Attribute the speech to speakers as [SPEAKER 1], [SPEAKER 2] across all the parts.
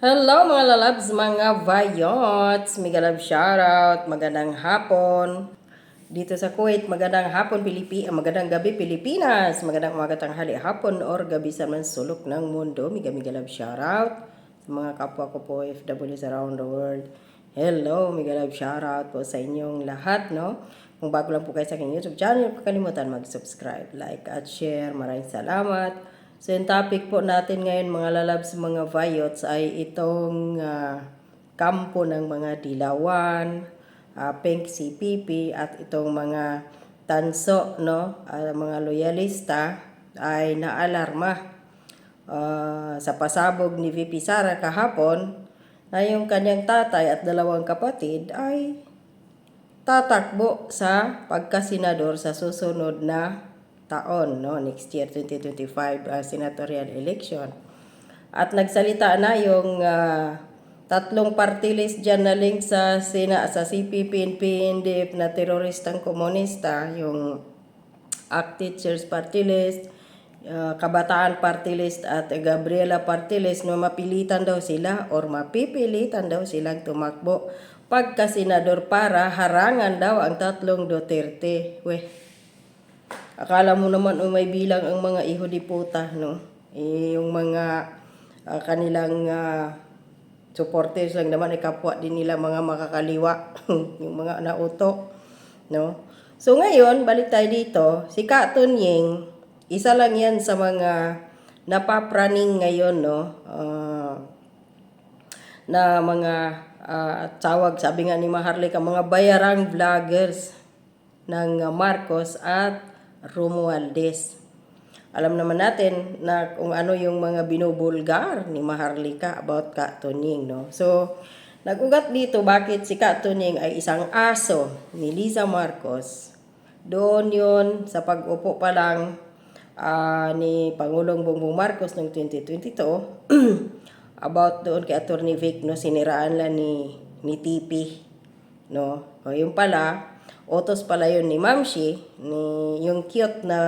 [SPEAKER 1] Hello mga lalabs, mga vayots! Mega love shoutout, magandang hapon. Dito sa Kuwait, magandang hapon Pilipi, ah, magandang gabi Pilipinas, magandang umaga tanghali hapon or gabi sa man sulok ng mundo. Mega mega love shoutout sa mga kapwa ko po FWs around the world. Hello, mega love shoutout po sa inyong lahat, no? Kung bago lang po kayo sa aking YouTube channel, huwag kalimutan mag-subscribe, like at share. Maraming salamat. So yung topic po natin ngayon mga lalabs, mga vayots ay itong ah, kampo ng mga dilawan, uh, pink CPP at itong mga tanso, no, ah, mga loyalista ay naalarma ah, sa pasabog ni VP Sara kahapon na yung kanyang tatay at dalawang kapatid ay tatakbo sa pagkasenador sa susunod na taon, no? next year, 2025 uh, senatorial election. At nagsalita na yung ah, tatlong party list dyan na link sa, sina, sa CPP, PNDF na teroristang komunista, yung ACT Teachers Party List, uh, Kabataan Party List at Gabriela Party List no mapilitan daw sila or mapipilitan daw silang tumakbo pagka senador para harangan daw ang tatlong Duterte. Weh, akala mo naman oh, may bilang ang mga iho di puta, no? Eh, yung mga ah, kanilang ah, supporters lang naman, ay kapwa din nila mga makakaliwa, yung mga nauto, no? So ngayon, balik tayo dito, si Katon Ying, isa lang yan sa mga napapraning ngayon, no? Ah, na mga ah, tawag, sabi nga ni Maharlika, mga bayarang vloggers ng Marcos at Romualdez. Alam naman natin na kung ano yung mga binubulgar ni Maharlika about Katuning, no? So, nagugat dito bakit si Katuning ay isang aso ni Liza Marcos. Doon yun sa pag-upo pa lang ah, ni Pangulong Bongbong Marcos noong 2022 about doon kay Attorney Vic no siniraan lang ni ni TP no o yung pala utos pala yun ni Mamshi ni yung cute na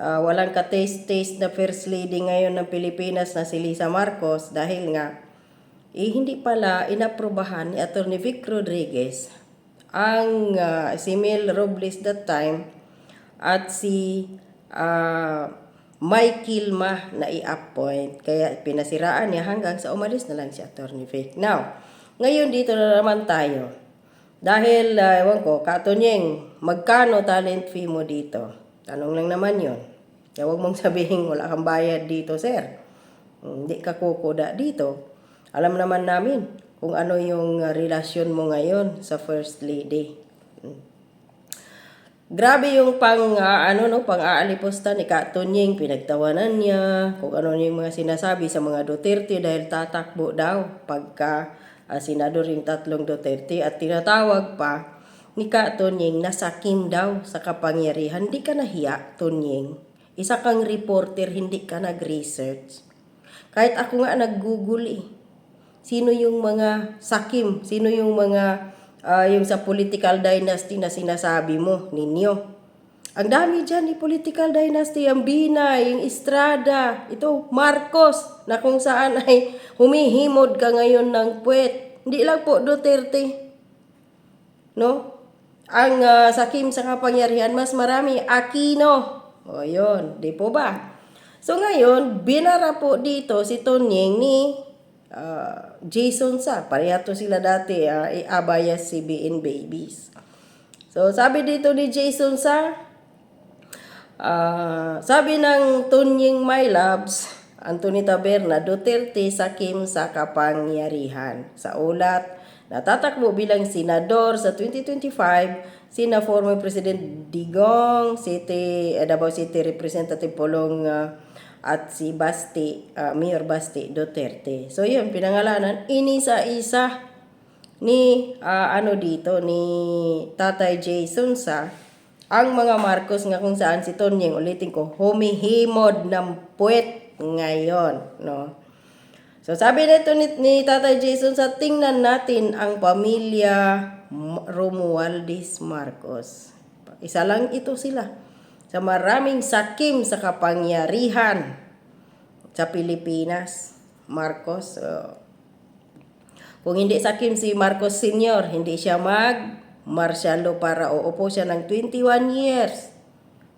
[SPEAKER 1] ah, walang ka-taste-taste na first lady ngayon ng Pilipinas na si Lisa Marcos dahil nga eh, hindi pala inaprubahan ni Attorney Vic Rodriguez ang ah, si Mel Robles that time at si ah, Mike Kilma na i-appoint. Kaya pinasiraan niya hanggang sa umalis na lang si Attorney Vic. Now, ngayon dito na naman tayo. Dahil, uh, ewan ko, Katonyeng, magkano talent fee mo dito? Tanong lang naman yon. Kaya huwag mong sabihin wala kang bayad dito, sir. Hindi ka kukuda dito. Alam naman namin kung ano yung uh, relasyon mo ngayon sa First Lady. Grabe yung pang ah, ano no, pang aalipusta ni Katunying, pinagtawanan niya kung ano yung mga sinasabi sa mga Duterte dahil tatakbo daw pagka ah, senador yung tatlong Duterte at tinatawag pa ni Katunying na sakim daw sa kapangyarihan. Hindi ka nahiya, Tunying. Isa kang reporter, hindi ka nag-research. Kahit ako nga nag-google eh. Sino yung mga sakim? Sino yung mga ah, yung sa political dynasty na sinasabi mo ninyo? Ang dami dyan ni political dynasty, ang Binay, yung Estrada, ito Marcos, na kung saan ay humihimod ka ngayon ng puwet. Hindi lang po Duterte. No? Ang ah, sakim sa kapangyarihan, mas marami, Aquino. O yun, di po ba? So ngayon, binara po dito si Tonyeng ni ah, Jason Sa. Pareha to sila dati, uh, Abayas CBN Babies. So sabi dito ni Jason Sa, ah, sabi ng Tonyeng My Loves, Anthony Taberna, Duterte sakim sa kapangyarihan. Sa ulat, natatakbo bilang senador sa 2025, sina former President Digong, City, eh, Davao City Representative Polong ah, at si Basti, ah, Mayor Basti Duterte. So yun, pinangalanan, inisa-isa ni ah, ano dito, ni Tatay Jason sa ang mga Marcos nga kung saan si Tonyeng, ulitin ko, humihimod ng puwet ngayon, no? So sabi nito ni, ni Tatay Jason sa tingnan natin ang pamilya Romualdez Marcos. Isa lang ito sila sa maraming sakim sa kapangyarihan sa Pilipinas. Marcos, uh, Kung hindi sakim si Marcos Sr., hindi siya mag martial law para uupo siya ng 21 years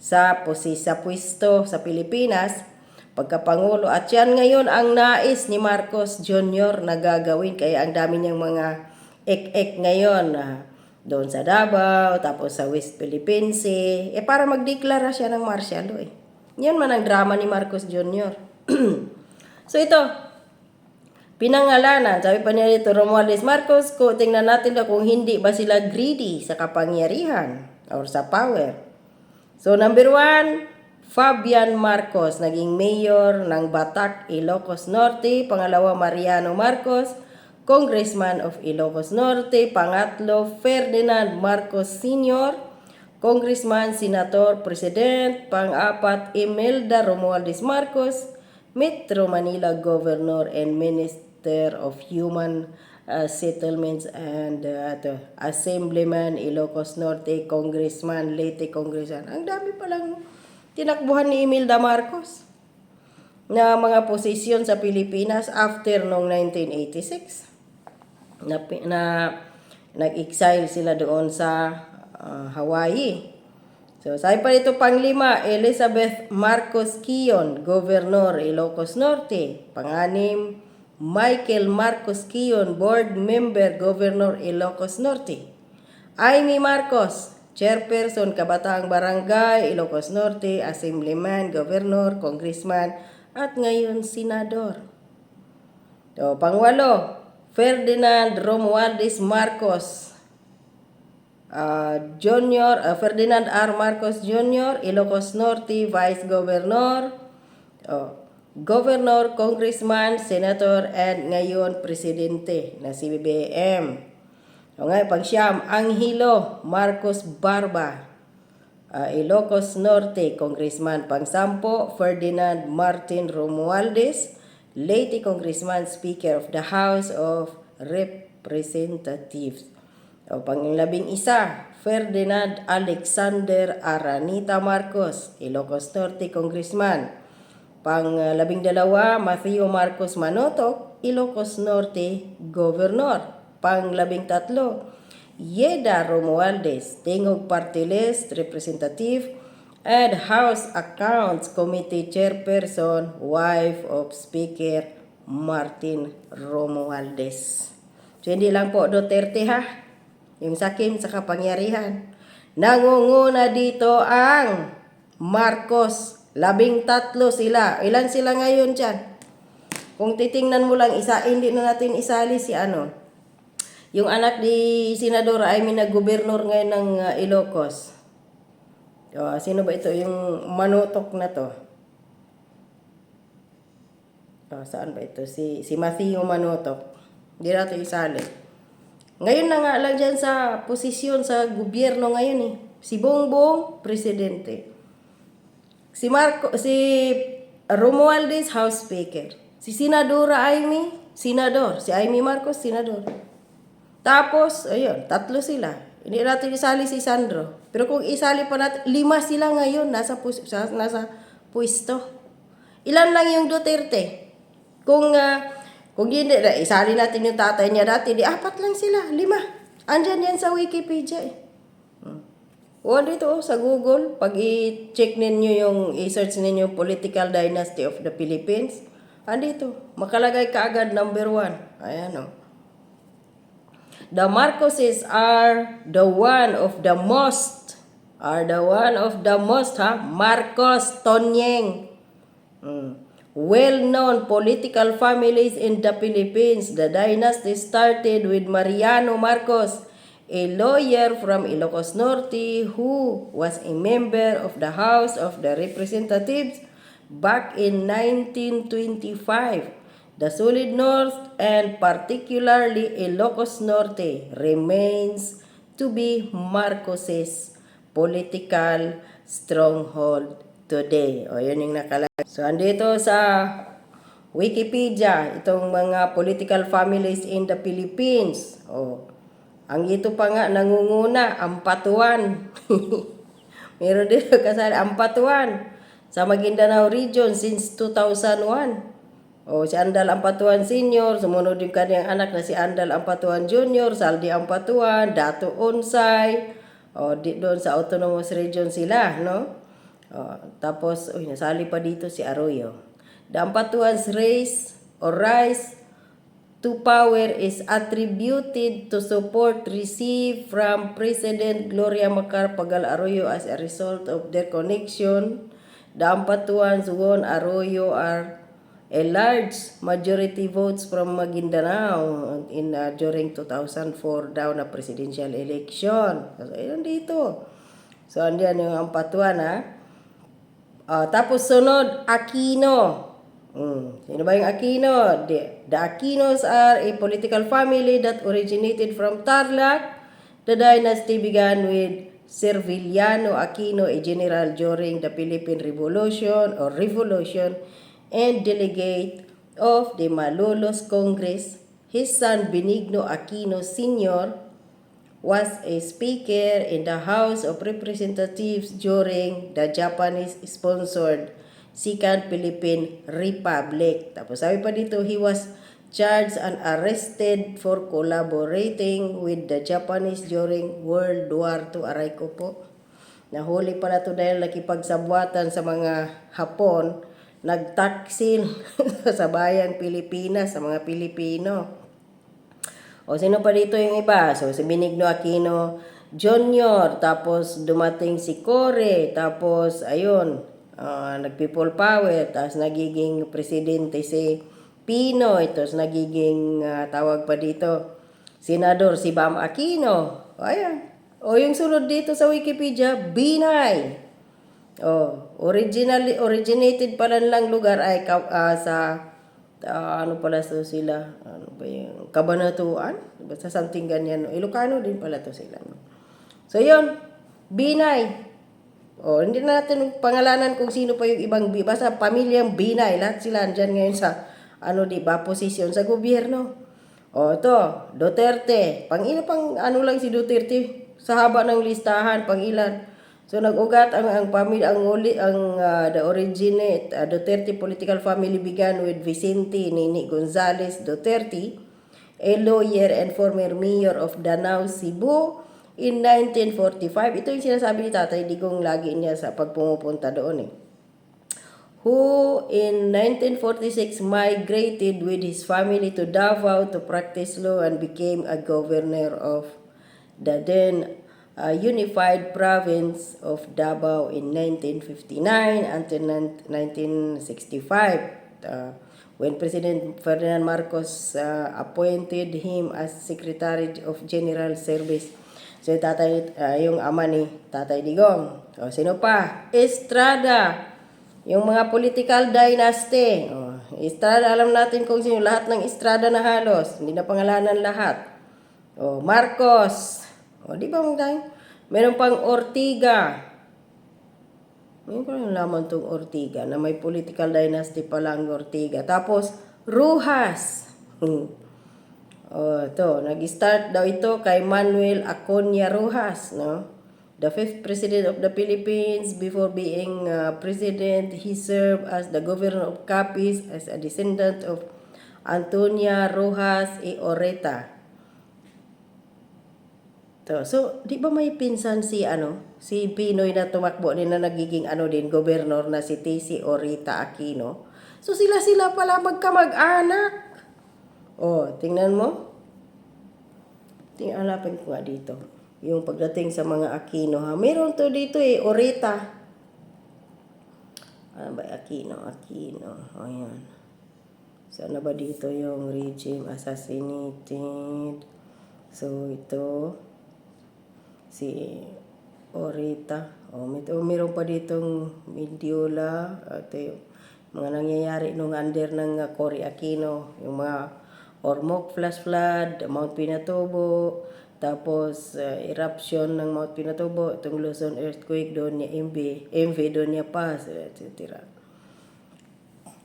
[SPEAKER 1] sa posi sa pwesto sa Pilipinas pagkapangulo at yan ngayon ang nais ni Marcos Jr. na gagawin kaya ang dami niyang mga ek-ek ngayon na doon sa Davao tapos sa West Philippine Sea eh para magdeklara siya ng martial law eh. Yan man ang drama ni Marcos Jr. so ito, Pinangalanan, sabi pa niya dito, Romualdez Marcos, ko, tingnan natin daw kung hindi ba sila greedy sa kapangyarihan or sa power. So number one, Fabian Marcos, naging mayor ng Batak, Ilocos Norte. Pangalawa, Mariano Marcos, congressman of Ilocos Norte. Pangatlo, Ferdinand Marcos Sr., congressman, senator, president. Pang-apat, Imelda Romualdez Marcos, Metro Manila Governor and Minister of Human uh, Settlements and uh, to, Assemblyman, Ilocos Norte, Congressman, Leyte Congressman. Ang dami palang tinakbuhan ni Imelda Marcos na mga posisyon sa Pilipinas after noong 1986 na, na nag-exile sila doon sa uh, Hawaii. So, sabi pa dito panglima, Elizabeth Marcos Kiyon, Governor Ilocos Norte. Panganim, Michael Marcos Kiyon, Board Member, Governor Ilocos Norte. Amy Marcos, Chairperson, Kabataang Barangay, Ilocos Norte, Assemblyman, Governor, Congressman, at ngayon Senador. So, pangwalo, Ferdinand Romualdez Marcos, uh, Junior, uh, Ferdinand R. Marcos Jr., Ilocos Norte, Vice Governor, oh, Governor, Congressman, Senator, and ngayon Presidente na si BBM. O nga, pang siyam, Angelo Marcos Barba, uh, Ilocos Norte, Congressman. Pang sampo, Ferdinand Martin Romualdez, Leyte Congressman, Speaker of the House of Representatives. O pang labing isa, Ferdinand Alexander Aranita Marcos, Ilocos Norte Congressman. Pang uh, labing dalawa, Matthew Marcos Manotok, Ilocos Norte Governor. Pang labing tatlo, Yeda Romualdez, Tingog Party List Representative and House Accounts Committee Chairperson, wife of Speaker Martin Romualdez. So hindi lang po Duterte ha, yung sakim sa kapangyarihan. Nangunguna dito ang Marcos. Labing tatlo sila. Ilan sila ngayon dyan? Kung titingnan mo lang isa, hindi na natin isali si ano. Yung anak ni Senador ay minag-gobernur ngayon ng uh, Ilocos. O, sino ba ito? Yung manutok na to. O, saan ba ito? Si, si Matthew Manutok. Hindi natin isali. Ngayon na nga lang dyan sa posisyon sa gobyerno ngayon eh. Si Bongbong, presidente. Si Marco, si Romualdez, House Speaker. Si Senadora Amy, Senador. Si Amy Marcos, Senador. Tapos, ayun, tatlo sila. Hindi natin isali si Sandro. Pero kung isali pa natin, lima sila ngayon nasa, pus- sa, nasa pwesto. Ilan lang yung Duterte? Kung, ah, kung hindi, isali natin yung tatay niya dati, di apat lang sila, lima. Andyan yan sa Wikipedia eh. O dito oh, sa Google, pag i-check ninyo yung, i-search ninyo Political Dynasty of the Philippines, andito, makalagay ka agad number one. Ayan oh. The Marcoses are the one of the most, are the one of the most, ha? Marcos Tonyeng. Mm. Well-known political families in the Philippines. The dynasty started with Mariano Marcos, a lawyer from Ilocos Norte who was a member of the House of the Representatives back in 1925. The solid north and particularly Ilocos Norte remains to be Marcos's political stronghold today. O, yun yung nakalagay. So, andito sa Wikipedia, itong mga political families in the Philippines. O, ang ito pa nga, nangunguna, ang patuan. Meron dito kasali, ang patuan sa Maguindanao region since 2001. O si Andal Ampatuan Senior, sumunod yung kanyang anak na si Andal Ampatuan Junior, Saldi Ampatuan, Dato Onsay, o di doon sa autonomous region sila, no? O, tapos, uy, nasali pa dito si Arroyo. The Ampatuan's race or rise to power is attributed to support received from President Gloria Macapagal Arroyo as a result of their connection. The Ampatuans won Arroyo are a large majority votes from Maguindanao in uh, during 2004 daw na presidential election. So, ayun dito. So, andiyan yung Ampatuan ha. Ah, tapos sunod, Aquino. Mm. Sino ba yung Aquino? The, the Aquinos are a political family that originated from Tarlac. The dynasty began with Serviliano Aquino, a general during the Philippine Revolution or Revolution and delegate of the Malolos Congress. His son Benigno Aquino Sr. was a speaker in the House of Representatives during the Japanese-sponsored Second Philippine Republic. Tapos sabi pa dito, he was charged and arrested for collaborating with the Japanese during World War II. Aray ko po. Nahuli pala to dahil nakipagsabuatan sa mga Hapon, nagtaksil sa bayan Pilipinas, sa mga Pilipino. O sino pa dito yung iba? So si Benigno Aquino Jr. Tapos dumating si Core. Tapos ayun, uh, nag-people power. Tapos nagiging presidente si Pinoy. Tapos nagiging ah, tawag pa dito, senador si Bam Aquino. O ayan. O yung sunod dito sa Wikipedia, Binay. Oh, originally originated pala lang lugar ay ah, sa ah, ano pala to sila? Ano ba yung Kabanatuan? Basta something ganyan. no? Ilocano din pala to sila. So yun, Binay. Oh, hindi na natin pangalanan kung sino pa yung ibang basta pamilyang Binay, lahat sila andyan ngayon sa ano di ba posisyon sa gobyerno. Oh, ito, Duterte. Pang ina pang ano lang si Duterte sa haba ng listahan, pang ilan. So nag-ugat ang ang pamilya ang uli ang ah, the originate ah, Duterte political family began with Vicente Nini Gonzales Duterte, a lawyer and former mayor of Danau, Cebu in 1945. Ito yung sinasabi ni Tatay Digong lagi niya sa pagpumupunta doon eh who in 1946 migrated with his family to Davao to practice law and became a governor of the then uh, unified province of Davao in 1959 until 1965 uh, when President Ferdinand Marcos uh, appointed him as Secretary of General Service. So tatay, uh, yung ama ni Tatay Digong. O, sino pa? Estrada. Yung mga political dynasty. Oh, Estrada, alam natin kung sino. Lahat ng Estrada na halos. Hindi na pangalanan lahat. Oh, Marcos. O, di ba mga Meron pang Ortiga. Ngayon ko lang laman tong Ortiga na may political dynasty pa lang Ortiga. Tapos, Rujas. Oh, to, nag-start daw ito kay Manuel Aconia Rojas, no? The fifth president of the Philippines before being uh, president, he served as the governor of Capiz as a descendant of Antonia Rojas e Oreta. To, so, di ba may pinsan si ano, si Pinoy na tumakbo din na nagiging ano din, gobernur na si T.C. Orita Aquino. So, sila-sila pala magkamag-anak. Oh, tingnan mo. Tingnan, alapin ko nga dito. Yung pagdating sa mga Aquino ha. Meron to dito eh, Orita. Ano ba, Aquino, Aquino. O yan. Sana ba dito yung regime assassinated? So, ito, si Orita. O, may, o, meron pa ditong Mendiola. Ito yung mga nangyayari nung under ng uh, Cory Aquino. Yung mga Ormoc flash flood, Mount Pinatubo, tapos uh, eruption ng Mount Pinatubo, itong Luzon earthquake doon niya MV, MV doon niya pa, etc.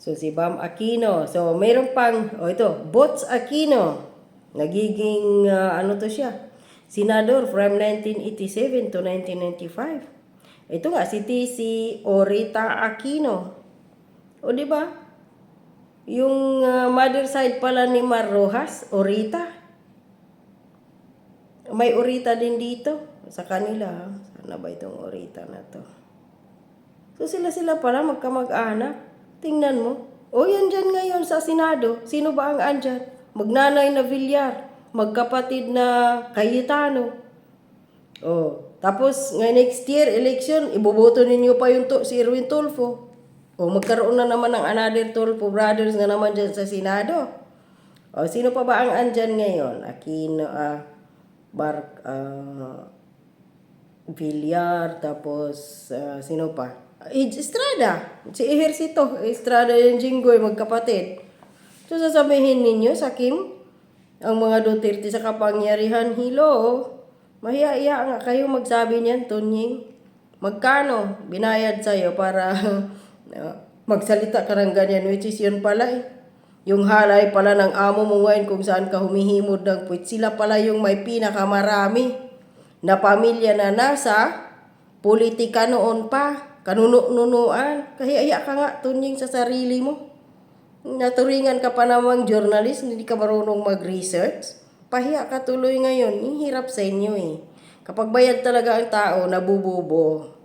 [SPEAKER 1] So si Bam Aquino. So mayroon pang, oh ito, Bots Aquino. Nagiging, uh, ano to siya? Senador from 1987 to 1995. Ito nga, si TC Orita Aquino. O di ba? Yung ah, mother side pala ni Mar Rojas, Orita. May Orita din dito sa kanila. ha? Sana ba itong Orita na to? So sila-sila pala magkamag-anak. Tingnan mo. O yan dyan ngayon sa Senado. Sino ba ang andyan? Magnanay na Villar. Magkapatid na Cayetano. Oh, tapos ngay next year election, iboboto ninyo pa yung to, si Erwin Tulfo. O magkaroon na naman ng another Tulfo brothers nga naman dyan sa Senado. O sino pa ba ang andyan ngayon? Aquino, ah, Bar, ah, Villar, tapos ah, sino pa? Age Estrada. Si Ejercito. Estrada yung Jinggoy, magkapatid. So sasabihin ninyo sa Kim, ang mga Duterte sa kapangyarihan, hilo, mahiya-iya nga kayo magsabi niyan, Tunying. Magkano binayad sa'yo para uh, magsalita ka ng ganyan, which is yun pala eh. Yung halay pala ng amo mo ngayon kung saan ka humihimod ng puwit. Sila pala yung may pinakamarami na pamilya na nasa politika noon pa. Kanuno-nunuan. Kahiya ka nga, tunying sa sarili mo. Naturingan ka pa namang journalist, hindi ka marunong mag-research. Pahiya ka tuloy ngayon, hirap sa inyo eh. Kapag bayad talaga ang tao, nabububo.